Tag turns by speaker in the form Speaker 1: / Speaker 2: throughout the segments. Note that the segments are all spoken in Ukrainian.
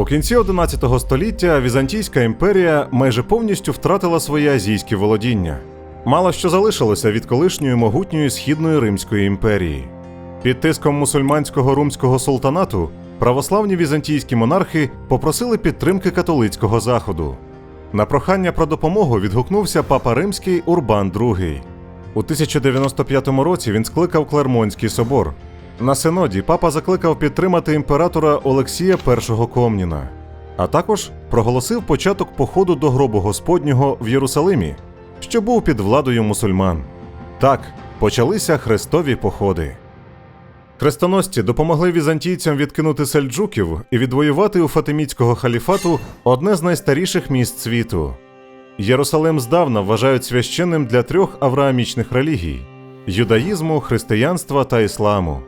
Speaker 1: У кінці 11 століття Візантійська імперія майже повністю втратила свої азійські володіння. Мало що залишилося від колишньої могутньої східної Римської імперії. Під тиском мусульманського румського султанату православні візантійські монархи попросили підтримки католицького заходу. На прохання про допомогу відгукнувся папа римський Урбан II. У 1095 році він скликав Клермонський собор. На синоді папа закликав підтримати імператора Олексія І Комніна, а також проголосив початок походу до гробу Господнього в Єрусалимі, що був під владою мусульман. Так почалися хрестові походи. Хрестоносці допомогли візантійцям відкинути сельджуків і відвоювати у Фатимідського халіфату одне з найстаріших міст світу. Єрусалим здавна вважають священним для трьох авраамічних релігій юдаїзму, християнства та ісламу.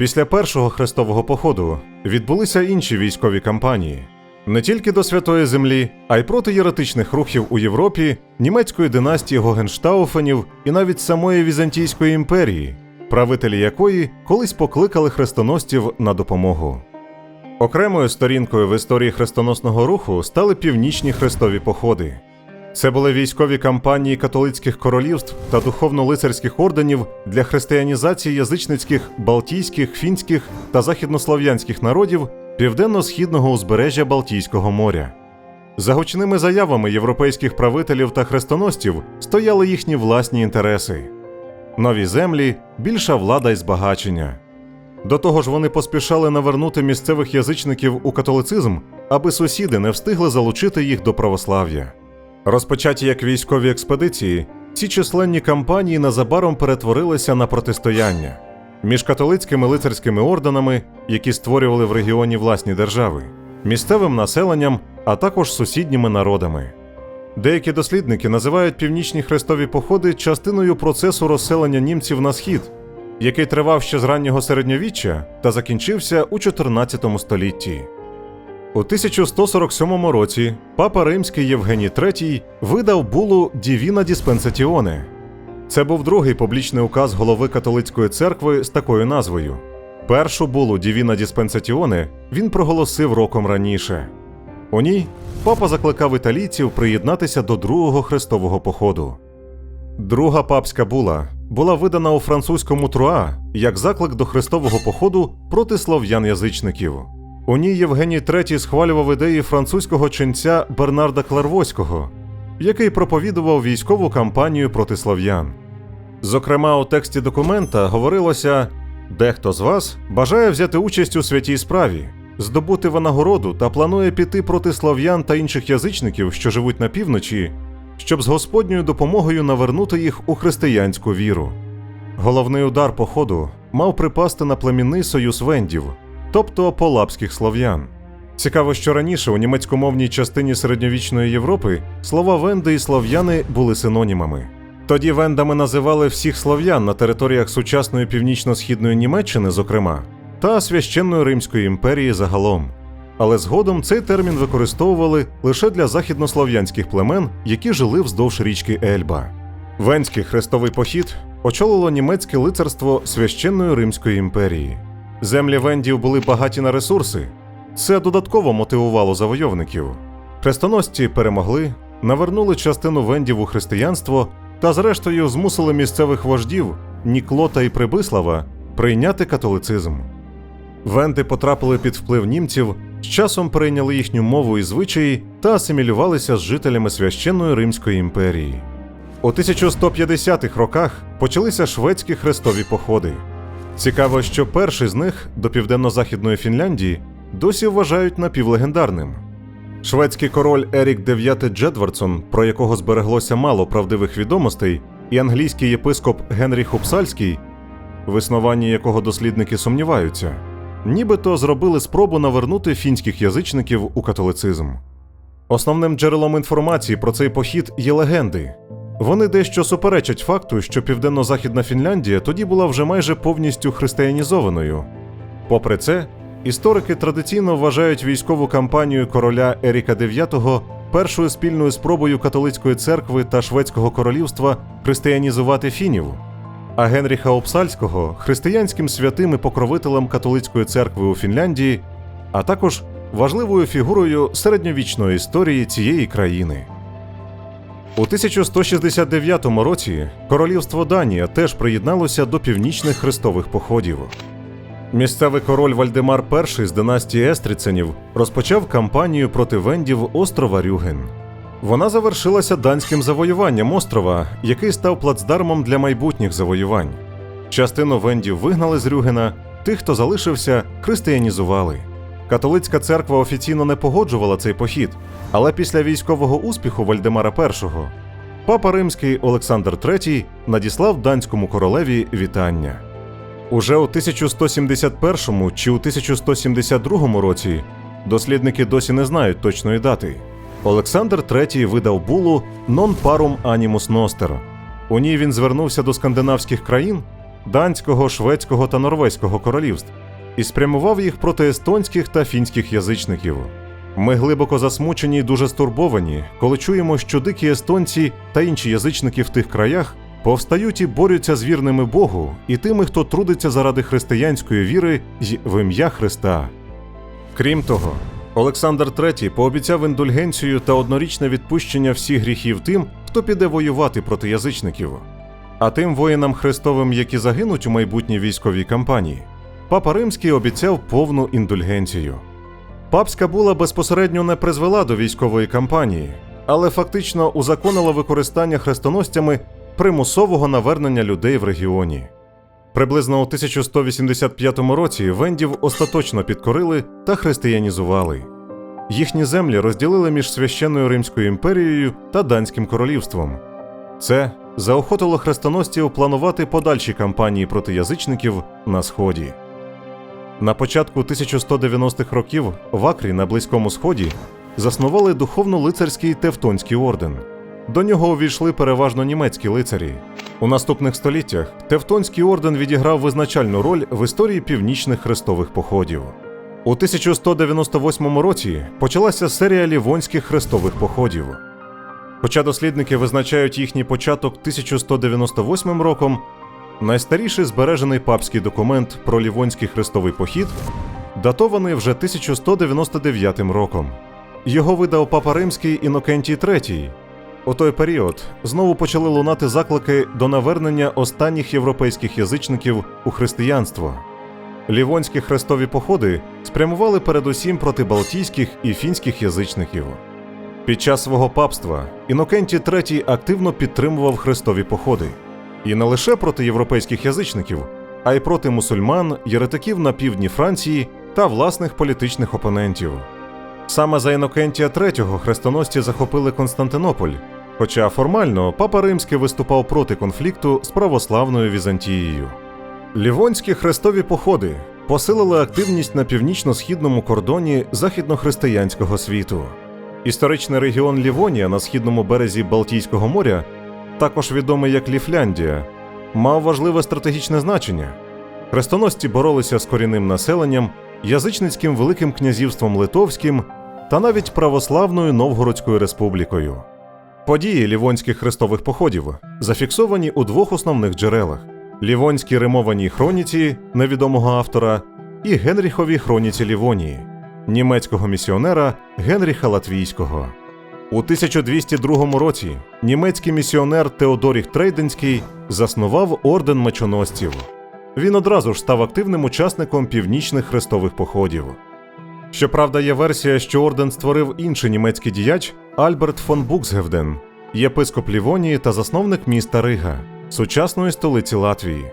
Speaker 1: Після першого хрестового походу відбулися інші військові кампанії не тільки до Святої Землі, а й проти єретичних рухів у Європі, німецької династії Гогенштауфенів і навіть самої Візантійської імперії, правителі якої колись покликали хрестоносців на допомогу. Окремою сторінкою в історії хрестоносного руху стали північні хрестові походи. Це були військові кампанії католицьких королівств та духовно-лицарських орденів для християнізації язичницьких, балтійських, фінських та західнослов'янських народів південно-східного узбережжя Балтійського моря. За гучними заявами європейських правителів та хрестоносців стояли їхні власні інтереси: нові землі, більша влада і збагачення. До того ж, вони поспішали навернути місцевих язичників у католицизм, аби сусіди не встигли залучити їх до православ'я. Розпочаті як військові експедиції, ці численні кампанії незабаром перетворилися на протистояння між католицькими лицарськими орденами, які створювали в регіоні власні держави, місцевим населенням, а також сусідніми народами. Деякі дослідники називають північні хрестові походи частиною процесу розселення німців на схід, який тривав ще з раннього середньовіччя та закінчився у 14 столітті. У 1147 році папа римський Євгеній III видав булу Дівіна Діспенсаціоне. Це був другий публічний указ голови католицької церкви з такою назвою. Першу булу Дівіна Діспенсаціоне він проголосив роком раніше. У ній папа закликав італійців приєднатися до другого хрестового походу. Друга папська була була видана у французькому Труа як заклик до хрестового походу проти слов'ян-язичників. У ній Євгеній III схвалював ідеї французького ченця Бернарда Кларвоського, який проповідував військову кампанію проти слов'ян. Зокрема, у тексті документа говорилося: дехто з вас бажає взяти участь у святій справі, здобути винагороду та планує піти проти слов'ян та інших язичників, що живуть на півночі, щоб з Господньою допомогою навернути їх у християнську віру. Головний удар походу мав припасти на племінний союз вендів, тобто полапських слов'ян. Цікаво, що раніше у німецькомовній частині середньовічної Європи слова венди і слов'яни були синонімами. Тоді вендами називали всіх слов'ян на територіях сучасної північно-східної Німеччини, зокрема, та священної Римської імперії загалом. Але згодом цей термін використовували лише для західнослов'янських племен, які жили вздовж річки Ельба. Венський хрестовий похід очолило німецьке лицарство священної Римської імперії. Землі вендів були багаті на ресурси. Це додатково мотивувало завойовників. Хрестоносці перемогли, навернули частину вендів у християнство та, зрештою, змусили місцевих вождів Ніклота і Прибислава прийняти католицизм. Венди потрапили під вплив німців, з часом перейняли їхню мову і звичаї та асимілювалися з жителями священної Римської імперії. У 1150-х роках почалися шведські хрестові походи. Цікаво, що перший з них до південно-західної Фінляндії досі вважають напівлегендарним. Шведський король Ерік IX Джедвардсон, про якого збереглося мало правдивих відомостей, і англійський єпископ Генрі Хупсальський, в існуванні якого дослідники сумніваються, нібито зробили спробу навернути фінських язичників у католицизм. Основним джерелом інформації про цей похід є легенди. Вони дещо суперечать факту, що південно-західна Фінляндія тоді була вже майже повністю християнізованою. Попри це, історики традиційно вважають військову кампанію короля Еріка IX першою спільною спробою католицької церкви та Шведського королівства християнізувати фінів, а Генріха Опсальського християнським святим і покровителем католицької церкви у Фінляндії, а також важливою фігурою середньовічної історії цієї країни. У 1169 році королівство Данія теж приєдналося до північних хрестових походів. Місцевий король Вальдемар І з династії Естріценів розпочав кампанію проти вендів острова Рюген. Вона завершилася данським завоюванням острова, який став плацдармом для майбутніх завоювань. Частину вендів вигнали з Рюгена, тих, хто залишився, християнізували. Католицька церква офіційно не погоджувала цей похід, але після військового успіху Вальдемара І папа римський Олександр III надіслав данському королеві вітання. Уже у 1171 чи у 1172 році дослідники досі не знають точної дати. Олександр III видав булу Non parum animus noster. У ній він звернувся до скандинавських країн данського, шведського та норвезького королівств і спрямував їх проти естонських та фінських язичників. Ми глибоко засмучені й дуже стурбовані, коли чуємо, що дикі естонці та інші язичники в тих краях повстають і борються з вірними Богу і тими, хто трудиться заради християнської віри й в ім'я Христа. Крім того, Олександр III пообіцяв індульгенцію та однорічне відпущення всіх гріхів тим, хто піде воювати проти язичників. А тим воїнам Христовим, які загинуть у майбутній військовій кампанії, папа Римський обіцяв повну індульгенцію. Папська була безпосередньо не призвела до військової кампанії, але фактично узаконила використання хрестоносцями примусового навернення людей в регіоні. Приблизно у 1185 році вендів остаточно підкорили та християнізували. Їхні землі розділили між священною Римською імперією та Данським королівством. Це заохотило хрестоносців планувати подальші кампанії проти язичників на сході. На початку 1190-х років в Акрі на Близькому Сході заснували духовно-лицарський Тевтонський орден. До нього увійшли переважно німецькі лицарі. У наступних століттях Тевтонський орден відіграв визначальну роль в історії північних хрестових походів. У 1198 році почалася серія лівонських хрестових походів. Хоча дослідники визначають їхній початок 1198 роком, найстаріший збережений папський документ про лівонський хрестовий похід датований вже 1199 роком. Його видав папа римський Інокентій III. У той період знову почали лунати заклики до навернення останніх європейських язичників у християнство. Лівонські хрестові походи спрямували передусім проти балтійських і фінських язичників. Під час свого папства Інокентій III активно підтримував хрестові походи. І не лише проти європейських язичників, а й проти мусульман, єретиків на півдні Франції та власних політичних опонентів. Саме за Інокентія III хрестоносці захопили Константинополь, хоча формально папа Римський виступав проти конфлікту з православною Візантією. Лівонські хрестові походи посилили активність на північно-східному кордоні західнохристиянського світу. Історичний регіон Лівонія на східному березі Балтійського моря, також відомий як Ліфляндія, мав важливе стратегічне значення. Хрестоносці боролися з корінним населенням, язичницьким Великим князівством Литовським та навіть православною Новгородською республікою. Події лівонських хрестових походів зафіксовані у двох основних джерелах: Лівонській римованій хроніці невідомого автора і Генріховій хроніці Лівонії німецького місіонера Генріха Латвійського. У 1202 році німецький місіонер Теодоріх Трейденський заснував орден мечоносців. Він одразу ж став активним учасником північних хрестових походів. Щоправда, є версія, що орден створив інший німецький діяч Альберт фон Буксгевден, єпископ Лівонії та засновник міста Рига, сучасної столиці Латвії.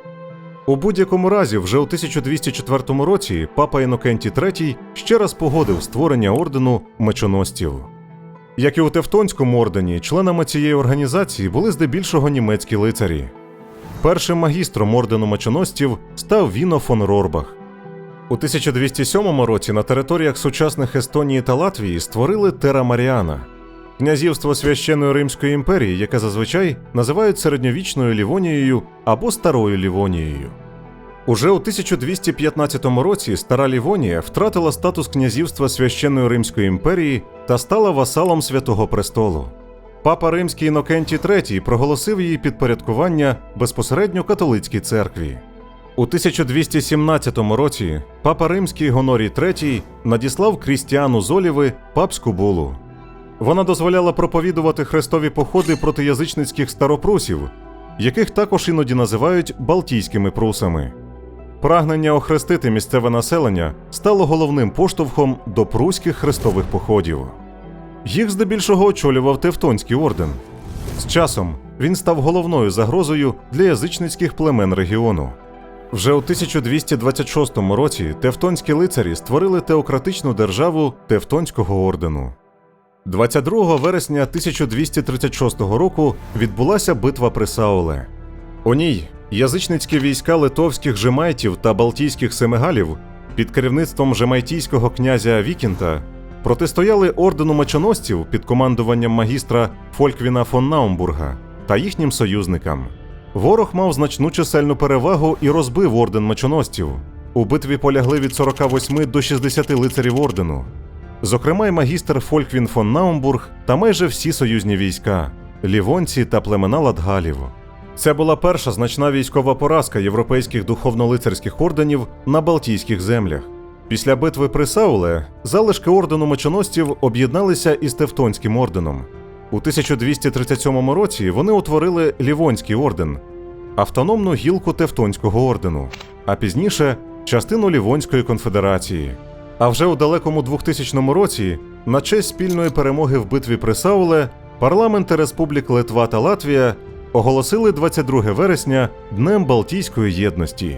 Speaker 1: У будь-якому разі, вже у 1204 році папа Інокентій III ще раз погодив створення ордену мечоносців. Як і у Тевтонському ордені, членами цієї організації були здебільшого німецькі лицарі. Першим магістром ордену мечоносців став Віно фон Рорбах. У 1207 році на територіях сучасних Естонії та Латвії створили Тера Маріана князівство священної Римської імперії, яке зазвичай називають середньовічною Лівонією або Старою Лівонією. Уже у 1215 році Стара Лівонія втратила статус князівства священної Римської імперії та стала васалом Святого Престолу. Папа Римський Інокентій III проголосив її підпорядкування безпосередньо католицькій церкві. У 1217 році папа римський Гонорій III надіслав Крістіану з Оліви папську булу. Вона дозволяла проповідувати хрестові походи проти язичницьких старопрусів, яких також іноді називають Балтійськими прусами. Прагнення охрестити місцеве населення стало головним поштовхом до пруських хрестових походів. Їх здебільшого очолював Тевтонський орден. З часом він став головною загрозою для язичницьких племен регіону. Вже у 1226 році тевтонські лицарі створили теократичну державу Тевтонського ордену. 22 вересня 1236 року відбулася битва при Сауле. У ній язичницькі війська литовських жемайтів та балтійських семигалів під керівництвом жемайтійського князя Вікінта протистояли ордену мечоносців під командуванням магістра Фольквіна фон Наумбурга та їхнім союзникам. Ворог мав значну чисельну перевагу і розбив орден мечоносців. У битві полягли від 48 до 60 лицарів ордену. Зокрема, й магістр Фольквін фон Наумбург та майже всі союзні війська, лівонці та племена Ладгалів. Це була перша значна військова поразка європейських духовно-лицарських орденів на Балтійських землях. Після битви при Сауле залишки ордену мечоносців об'єдналися із Тевтонським орденом. У 1237 році вони утворили Лівонський орден, автономну гілку Тевтонського ордену, а пізніше частину Лівонської конфедерації. А вже у далекому 2000 році, на честь спільної перемоги в битві при Сауле, парламенти Республік Литва та Латвія оголосили 22 вересня Днем Балтійської єдності.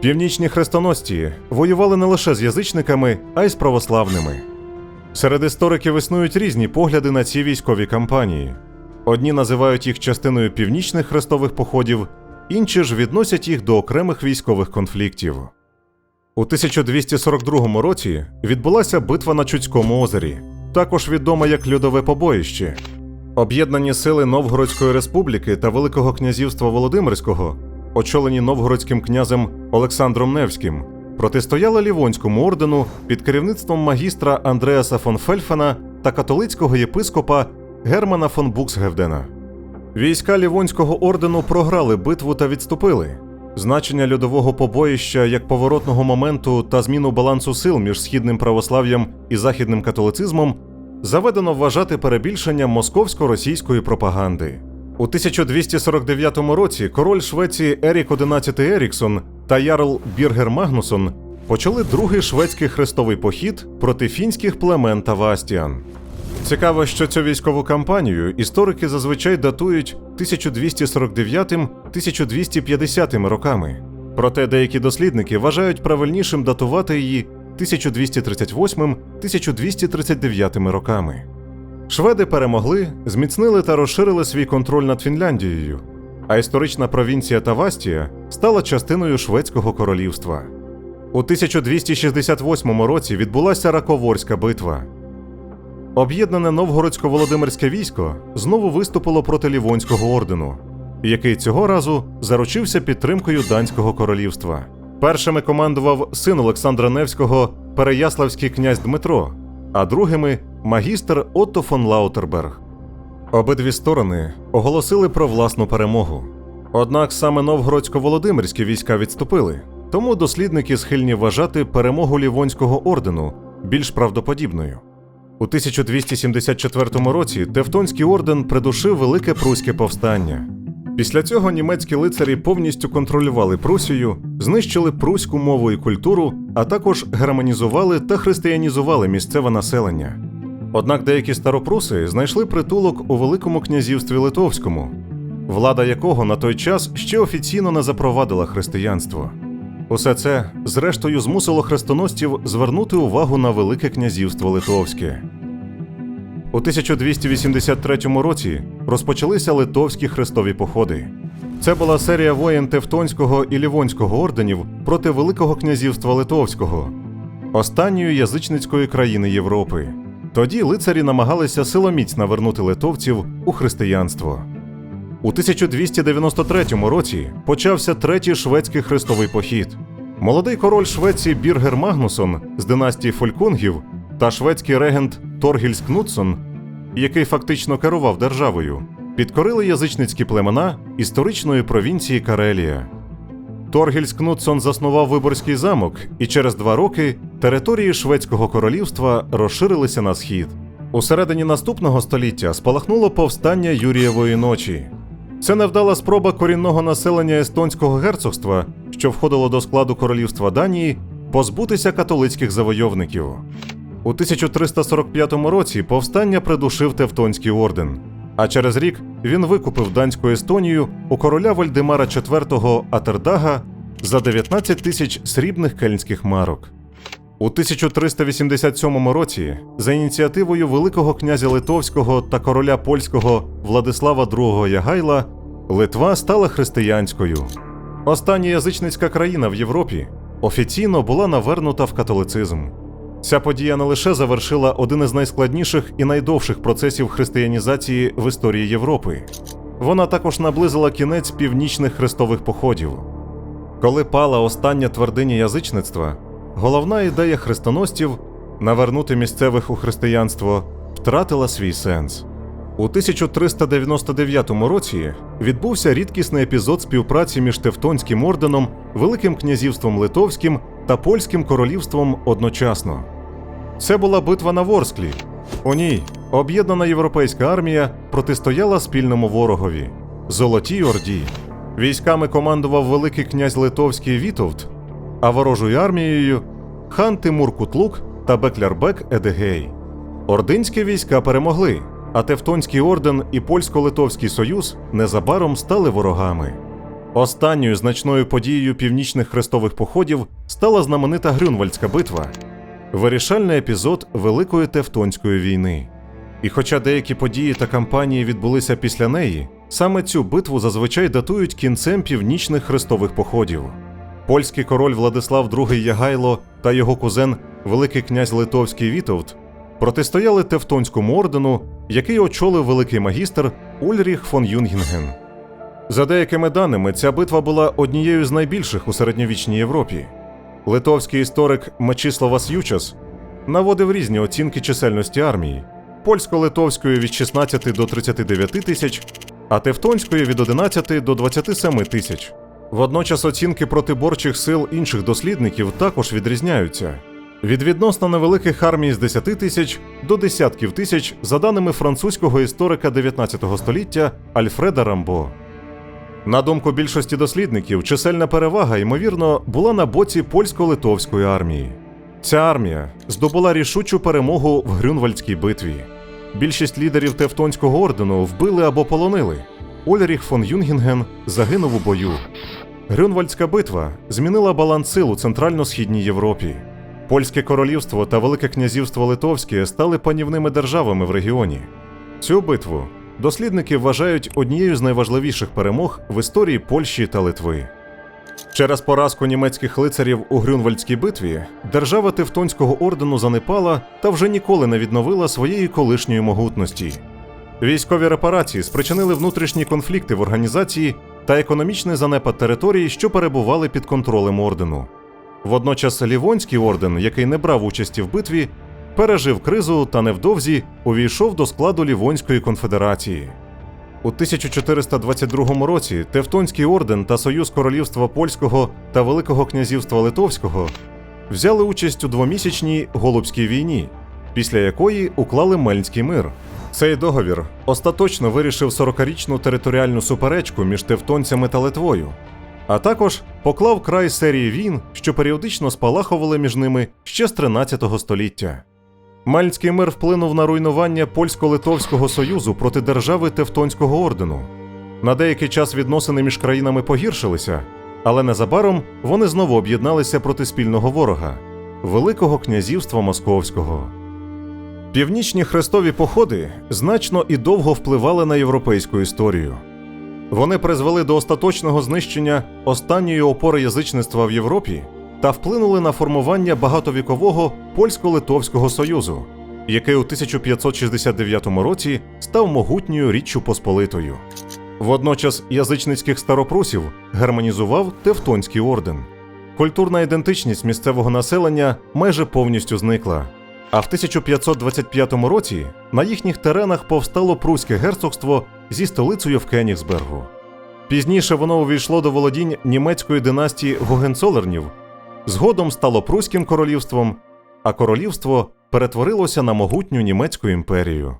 Speaker 1: Північні хрестоносці воювали не лише з язичниками, а й з православними. Серед істориків існують різні погляди на ці військові кампанії. Одні називають їх частиною північних хрестових походів, інші ж відносять їх до окремих військових конфліктів. У 1242 році відбулася битва на Чудському озері, також відома як Льодове побоїще. Об'єднані сили Новгородської республіки та Великого князівства Володимирського, очолені новгородським князем Олександром Невським, протистояли Лівонському ордену під керівництвом магістра Андреаса фон Фельфена та католицького єпископа Германа фон Буксгевдена. Війська Лівонського ордену програли битву та відступили. Значення льодового побоїща як поворотного моменту та зміну балансу сил між східним православ'ям і західним католицизмом заведено вважати перебільшенням московсько-російської пропаганди. У 1249 році король Швеції Ерік XI Еріксон та Ярл Біргер Магнусон почали другий шведський хрестовий похід проти фінських племен та Вастіан. Цікаво, що цю військову кампанію історики зазвичай датують 1249-1250 роками. Проте деякі дослідники вважають правильнішим датувати її 1238-1239 роками. Шведи перемогли, зміцнили та розширили свій контроль над Фінляндією, а історична провінція Тавастія стала частиною Шведського королівства. У 1268 році відбулася Раковорська битва. Об'єднане новгородсько-володимирське військо знову виступило проти Лівонського ордену, який цього разу заручився підтримкою Данського королівства. Першими командував син Олександра Невського Переяславський князь Дмитро, а другими магістр Отто фон Лаутерберг. Обидві сторони оголосили про власну перемогу. Однак саме новгородсько-володимирські війська відступили, тому дослідники схильні вважати перемогу Лівонського ордену більш правдоподібною. У 1274 році Тевтонський орден придушив Велике Пруське повстання. Після цього німецькі лицарі повністю контролювали Прусію, знищили пруську мову і культуру, а також германізували та християнізували місцеве населення. Однак деякі старопруси знайшли притулок у Великому князівстві Литовському, влада якого на той час ще офіційно не запровадила християнство. Усе це, зрештою, змусило хрестоносців звернути увагу на Велике князівство Литовське. У 1283 році розпочалися литовські хрестові походи. Це була серія воєн Тевтонського і Лівонського орденів проти Великого князівства Литовського, останньої язичницької країни Європи. Тоді лицарі намагалися силоміць навернути литовців у християнство. У 1293 році почався третій шведський хрестовий похід. Молодий король Швеції Біргер Магнусон з династії Фолькунгів та шведський регент Торгільс Кнутсон, який фактично керував державою, підкорили язичницькі племена історичної провінції Карелія. Торгільс Кнутсон заснував Виборський замок, і через два роки території Шведського королівства розширилися на схід. У середині наступного століття спалахнуло повстання Юрієвої ночі. Це невдала спроба корінного населення естонського герцогства, що входило до складу королівства Данії, позбутися католицьких завойовників. У 1345 році повстання придушив Тевтонський орден, а через рік він викупив данську Естонію у короля Вальдемара IV Атердага за 19 тисяч срібних кельнських марок. У 1387 році, за ініціативою Великого князя Литовського та короля польського Владислава II Ягайла, Литва стала християнською. Остання язичницька країна в Європі офіційно була навернута в католицизм. Ця подія не лише завершила один із найскладніших і найдовших процесів християнізації в історії Європи, вона також наблизила кінець північних хрестових походів. Коли пала остання твердиня язичництва, головна ідея хрестоносців навернути місцевих у християнство втратила свій сенс. У 1399 році відбувся рідкісний епізод співпраці між Тевтонським орденом, Великим князівством Литовським та Польським королівством одночасно. Це була битва на Ворсклі. У ній об'єднана європейська армія протистояла спільному ворогові Золотій Орді. Військами командував Великий князь Литовський Вітовт, а ворожою армією хан Тимур Кутлук та Беклярбек Едегей. Ординські війська перемогли, а Тевтонський орден і Польсько-Литовський союз незабаром стали ворогами. Останньою значною подією північних хрестових походів стала знаменита Грюнвальдська битва, вирішальний епізод Великої Тевтонської війни. І хоча деякі події та кампанії відбулися після неї, саме цю битву зазвичай датують кінцем північних хрестових походів. Польський король Владислав II Ягайло та його кузен, Великий князь Литовський Вітовт, протистояли Тевтонському ордену, який очолив великий магістр Ульріх фон Юнгінген. За деякими даними, ця битва була однією з найбільших у середньовічній Європі. Литовський історик Мечислава С'ючас наводив різні оцінки чисельності армії: польсько-литовської від 16 до 39 тисяч, а тевтонської від 11 до 27 тисяч. Водночас оцінки протиборчих сил інших дослідників також відрізняються. Від відносно невеликих армій з 10 тисяч до десятків тисяч, за даними французького історика 19 століття Альфреда Рамбо. На думку більшості дослідників, чисельна перевага, ймовірно, була на боці польсько-литовської армії. Ця армія здобула рішучу перемогу в Грюнвальдській битві. Більшість лідерів Тевтонського ордену вбили або полонили. Ольріх фон Юнгінген загинув у бою. Грюнвальдська битва змінила баланс сил у центрально-східній Європі. Польське королівство та Велике князівство Литовське стали панівними державами в регіоні. Цю битву дослідники вважають однією з найважливіших перемог в історії Польщі та Литви. Через поразку німецьких лицарів у Грюнвальдській битві держава Тевтонського ордену занепала та вже ніколи не відновила своєї колишньої могутності. Військові репарації спричинили внутрішні конфлікти в організації та економічний занепад територій, що перебували під контролем ордену. Водночас Лівонський орден, який не брав участі в битві, пережив кризу та невдовзі увійшов до складу Лівонської конфедерації. У 1422 році Тевтонський орден та Союз Королівства Польського та Великого князівства Литовського взяли участь у двомісячній Голубській війні, після якої уклали Мельнський мир. Цей договір остаточно вирішив 40-річну територіальну суперечку між тевтонцями та Литвою, а також поклав край серії війн, що періодично спалахували між ними ще з 13 століття. Мальський мир вплинув на руйнування польсько-литовського союзу проти держави Тевтонського ордену. На деякий час відносини між країнами погіршилися, але незабаром вони знову об'єдналися проти спільного ворога Великого князівства Московського. Північні хрестові походи значно і довго впливали на європейську історію. Вони призвели до остаточного знищення останньої опори язичництва в Європі та вплинули на формування багатовікового польсько-литовського союзу, який у 1569 році став могутньою річчю Посполитою. Водночас язичницьких старопрусів германізував Тевтонський орден. Культурна ідентичність місцевого населення майже повністю зникла. А в 1525 році на їхніх теренах повстало Пруське герцогство зі столицею в Кенігсбергу. Пізніше воно увійшло до володінь німецької династії Гогенцолернів, згодом стало Пруським королівством, а королівство перетворилося на могутню німецьку імперію.